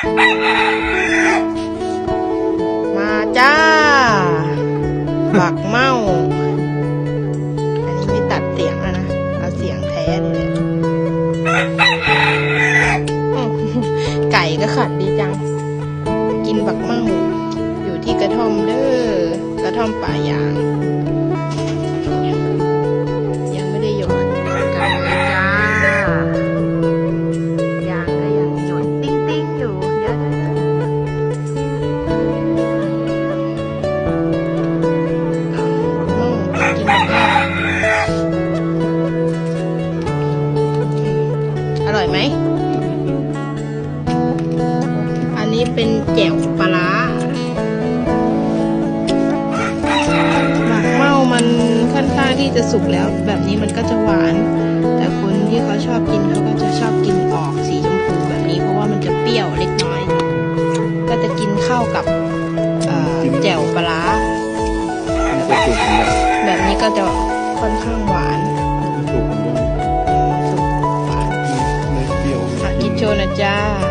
มาจ้า บักเมา อันนี้ไม่ตัดเสียงแล้วนะ เอาเสียงแท้เลยไก่ก็ขันดีจัง กินบักเมา อยู่ที่กระท่อมเด้อ กระท่อมป่ายาง ไหม อันนี้เป็นแจ่วปลาร้าหมักเมามันค่อนข้างที่จะสุกแล้ว แบบนี้มันก็จะหวาน แต่คนที่เขาชอบกินเขาก็จะชอบกินออกสีชมพูแบบนี้เพราะว่ามันจะเปรี้ยวเล็กน้อย ก็จะกินเข้ากับเอ่อแจ่วปลาร้ามันจะสุกเหมือนกันแบบนี้ก็จะค่อนข้างหวาน จ้า